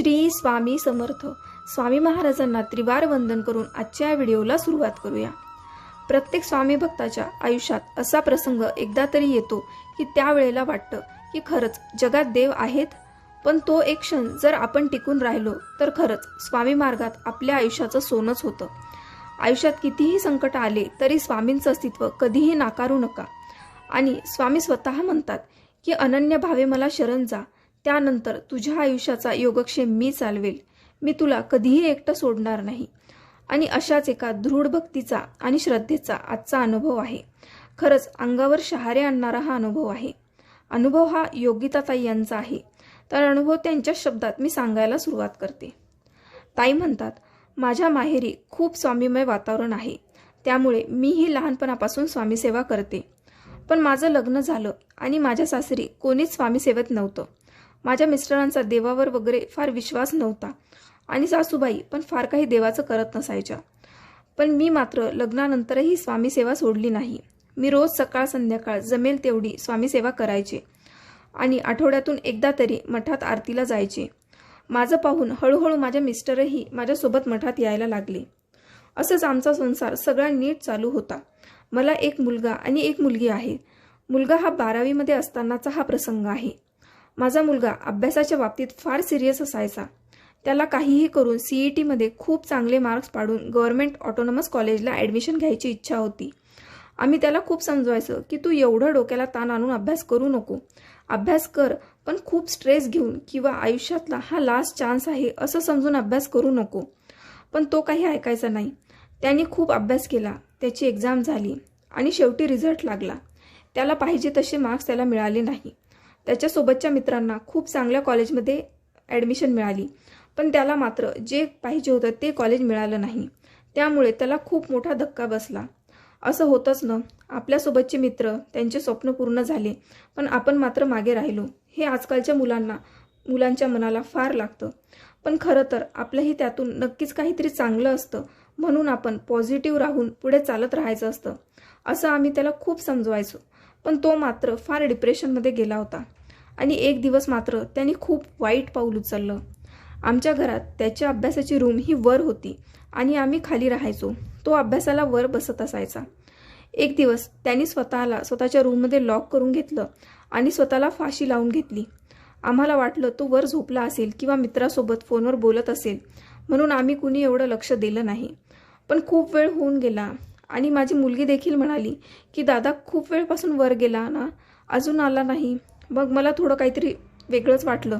श्री स्वामी समर्थ. स्वामी महाराजांना त्रिवार वंदन करून आजच्या व्हिडिओला सुरुवात करूया. प्रत्येक स्वामी भक्ताच्या आयुष्यात असा प्रसंग एकदा तरी येतो की त्यावेळेला वाटतं की खरंच जगात देव आहेत पण तो एक क्षण जर आपण टिकून राहिलो तर खरंच स्वामी मार्गात आपल्या आयुष्याचं सोनच होतं. आयुष्यात कितीही संकट आले तरी स्वामींचं अस्तित्व कधीही नाकारू नका. आणि स्वामी स्वतः म्हणतात की अनन्य भावे मला शरण जा त्यानंतर तुझ्या आयुष्याचा योगक्षेम मी चालवेल. मी तुला कधीही एकटं सोडणार नाही. आणि अशाच एका दृढ भक्तीचा आणि श्रद्धेचा आजचा अनुभव आहे. खरंच अंगावर शहारे आणणारा हा अनुभव आहे. अनुभव हा योगिताताई यांचा आहे. तर अनुभव त्यांच्या शब्दात मी सांगायला सुरुवात करते. ताई म्हणतात माझ्या माहेरी खूप स्वामीमय वातावरण आहे. त्यामुळे मीही लहानपणापासून स्वामीसेवा करते. पण माझं लग्न झालं आणि माझ्या सासरी कोणीच स्वामीसेवेत नव्हतं. माझ्या मिस्टरांचा देवावर वगैरे फार विश्वास नव्हता. आणि सासूबाई पण फार काही देवाचं करत नसायच्या. पण मी मात्र लग्नानंतरही स्वामीसेवा सोडली नाही. मी रोज सकाळ संध्याकाळ जमेल तेवढी स्वामीसेवा करायचे. आणि आठवड्यातून एकदा तरी मठात आरतीला जायचे. माझं पाहून हळूहळू माझ्या मिस्टरही माझ्यासोबत मठात यायला लागले. असंच आमचा संसार सगळा नीट चालू होता. मला एक मुलगा आणि एक मुलगी आहे. मुलगा हा बारावीमध्ये असतानाचा हा प्रसंग आहे. माझा मुलगा अभ्यासाच्या बाबतीत फार सिरियस असायचा. त्याला काहीही करून सीई टीमध्ये खूप चांगले मार्क्स पाडून गव्हर्नमेंट ऑटोनॉमस कॉलेजला ॲडमिशन घ्यायची इच्छा होती. आम्ही त्याला खूप समजवायचं की तू एवढं डोक्याला ताण आणून अभ्यास करू नको. अभ्यास कर पण खूप स्ट्रेस घेऊन किंवा आयुष्यातला हा लास्ट चान्स आहे असं समजून अभ्यास करू नको. पण तो काही ऐकायचा नाही. त्याने खूप अभ्यास केला त्याची एक्झाम झाली आणि शेवटी रिझल्ट लागला. त्याला पाहिजे तसे मार्क्स त्याला मिळाले नाही. त्याच्यासोबतच्या मित्रांना खूप चांगल्या कॉलेजमध्ये ॲडमिशन मिळाली. पण त्याला मात्र जे पाहिजे होतं ते कॉलेज मिळालं नाही. त्यामुळे त्याला खूप मोठा धक्का बसला. असं होतंच ना. आपल्यासोबतचे मित्र त्यांचे स्वप्न पूर्ण झाले पण आपण मात्र मागे राहिलो. हे आजकालच्या मुलांना मुलांच्या मनाला फार लागतं. पण खरं तर आपलंही त्यातून नक्कीच काहीतरी चांगलं असतं. म्हणून आपण पॉझिटिव्ह राहून पुढे चालत राहायचं असतं. असं आम्ही त्याला खूप समजवायचो. पण तो मात्र फार डिप्रेशनमध्ये गेला होता. आणि एक दिवस मात्र त्यांनी खूप वाईट पाऊल उचललं. आमच्या घरात त्याच्या अभ्यासाची रूम ही वर होती आणि आम्ही खाली राहायचो. तो अभ्यासाला वर बसत असायचा. एक दिवस त्यांनी स्वतःला स्वतःच्या रूममध्ये लॉक करून घेतलं आणि स्वतःला फाशी लावून घेतली. आम्हाला वाटलं तो वर झोपला असेल किंवा मित्रासोबत फोनवर बोलत असेल म्हणून आम्ही कुणी एवढं लक्ष दिलं नाही. पण खूप वेळ होऊन गेला आणि माझी मुलगी देखील म्हणाली की दादा खूप वेळपासून वर गेला ना? अजून आला नाही. मग मला थोडं काहीतरी वेगळंच वाटलं.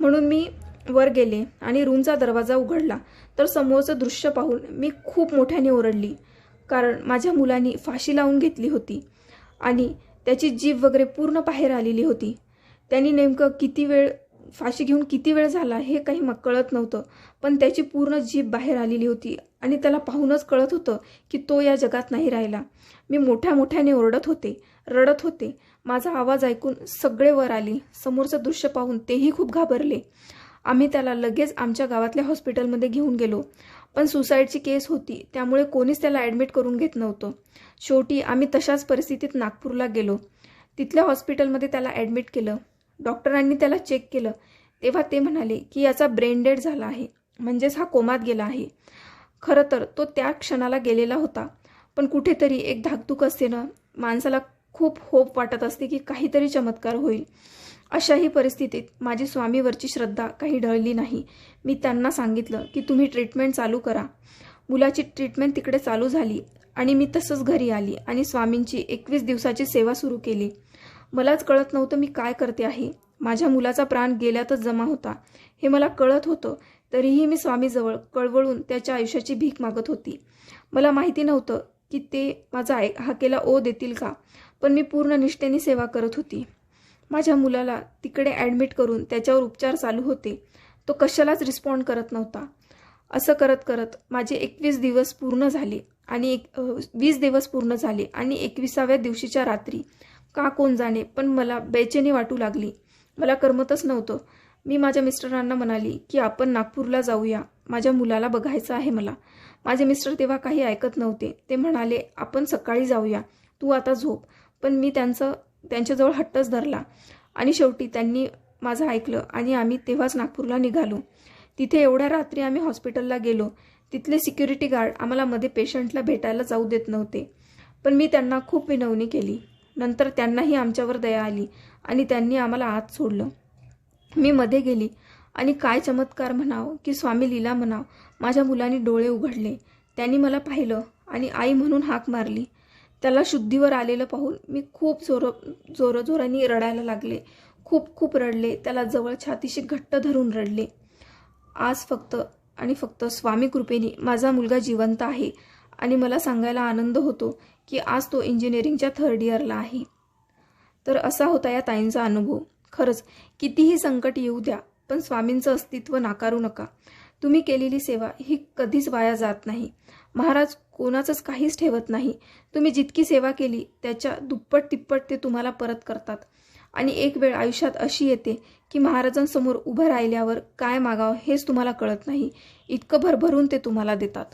म्हणून मी वर गेले आणि रूमचा दरवाजा उघडला. तर समोरचं दृश्य पाहून मी खूप मोठ्याने ओरडली कारण माझ्या मुलांनी फाशी लावून घेतली होती आणि त्याची जीभ वगैरे पूर्ण बाहेर आलेली होती. त्यांनी नेमकं किती वेळ फाशी घेऊन किती वेळ झाला हे काही मग कळत नव्हतं पण त्याची पूर्ण जीभ बाहेर आलेली होती आणि त्याला पाहूनच कळत होतं की तो या जगात नाही राहिला. मी मोठ्या मोठ्याने ओरडत होते रडत होते माझा आवाज ऐकून सगळे वर आले. समोरचं दृश्य पाहून तेही खूप घाबरले. आम्ही त्याला लगेच आमच्या गावातल्या हॉस्पिटलमध्ये घेऊन गेलो. पण सुसाईडची केस होती त्यामुळे कोणीच त्याला ॲडमिट करून घेत नव्हतं. शेवटी आम्ही तशाच परिस्थितीत नागपूरला गेलो. तिथल्या हॉस्पिटलमध्ये त्याला ॲडमिट केलं. डॉक्टरांनी त्याला चेक केलं. तेव्हा ते म्हणाले की याचा ब्रेन डेड झाला आहे. म्हणजेच हा कोमात गेला आहे. खरं तर तो त्या क्षणाला गेलेला होता. पण कुठेतरी एक धाकधूक असते ना? माणसाला खूप होप वाटत असते की काहीतरी चमत्कार होईल. अशाही परिस्थितीत माझी स्वामीवरची श्रद्धा काही ढळली नाही. मी त्यांना सांगितलं की तुम्ही ट्रीटमेंट चालू करा. मुलाची ट्रीटमेंट तिकडे चालू झाली आणि मी तसंच घरी आली आणि स्वामींची एकवीस दिवसाची सेवा सुरू केली. मलाच कळत नव्हतं मी काय करते आहे. माझ्या मुलाचा प्राण गेल्यातच जमा होता. हे मला कळत होतं तरीही मी स्वामीजवळ कळवळून त्याच्या आयुष्याची भीक मागत होती. मला माहिती नव्हतं की ते माझा आय हाकेला ओ देतील का? पण मी पूर्ण निष्ठेने सेवा करत होती. माझ्या मुलाला तिकडे ॲडमिट करून त्याच्यावर उपचार चालू होते. तो कशालाच रिस्पॉन्ड करत नव्हता. असं करत करत माझे एकवीस दिवस पूर्ण झाले आणि एक वीस दिवस पूर्ण झाले आणि एकविसाव्या दिवशीच्या रात्री का कोण जाणे पण मला बेचैनी वाटू लागली. मला करमतच नव्हतं. मी माझ्या मिस्टरांना म्हणाली की आपण नागपूरला जाऊया. माझ्या मुलाला बघायचं आहे मला. माझे मिस्टर तेव्हा काही ऐकत नव्हते. ते म्हणाले आपण सकाळी जाऊया. तू आता झोप. पण मी त्यांचं त्यांच्याजवळ हट्टच धरला. आणि शेवटी त्यांनी माझं ऐकलं आणि आम्ही तेव्हाच नागपूरला निघालो. तिथे एवढ्या रात्री आम्ही हॉस्पिटलला गेलो. तिथले सिक्युरिटी गार्ड आम्हाला मध्ये पेशंटला भेटायला जाऊ देत नव्हते. पण मी त्यांना खूप विनवणी केली. नंतर त्यांनाही आमच्यावर दया आली आणि त्यांनी आम्हाला आत सोडलं. मी मध्ये गेली आणि काय चमत्कार म्हणावं की स्वामी लीला म्हणाव. माझ्या मुलांनी डोळे उघडले. त्यांनी मला पाहिलं आणि आई म्हणून हाक मारली. त्याला शुद्धीवर आलेलं पाहून मी खूप जोर जोरजोराने रडायला लागले. खूप खूप रडले. त्याला जवळ छातीशी घट्ट धरून रडले. आज फक्त आणि फक्त स्वामी कृपेने माझा मुलगा जिवंत आहे आणि मला सांगायला आनंद होतो की आज तो इंजिनिअरिंगच्या थर्ड इयरला आहे. तर असा होता या ताईंचा अनुभव. खरंच कितीही संकट येऊ द्या पण स्वामींचं अस्तित्व नाकारू नका. तुम्ही केलेली सेवा ही कधीच वाया जात नाही. महाराज कोणाचंच काहीच ठेवत नाही. तुम्ही जितकी सेवा केली त्याच्या दुप्पट तिप्पट ते तुम्हाला परत करतात. आणि एक वेळ आयुष्यात अशी येते की महाराजांसमोर उभं राहिल्यावर काय मागावं हेच तुम्हाला कळत नाही. इतकं भरभरून ते तुम्हाला देतात.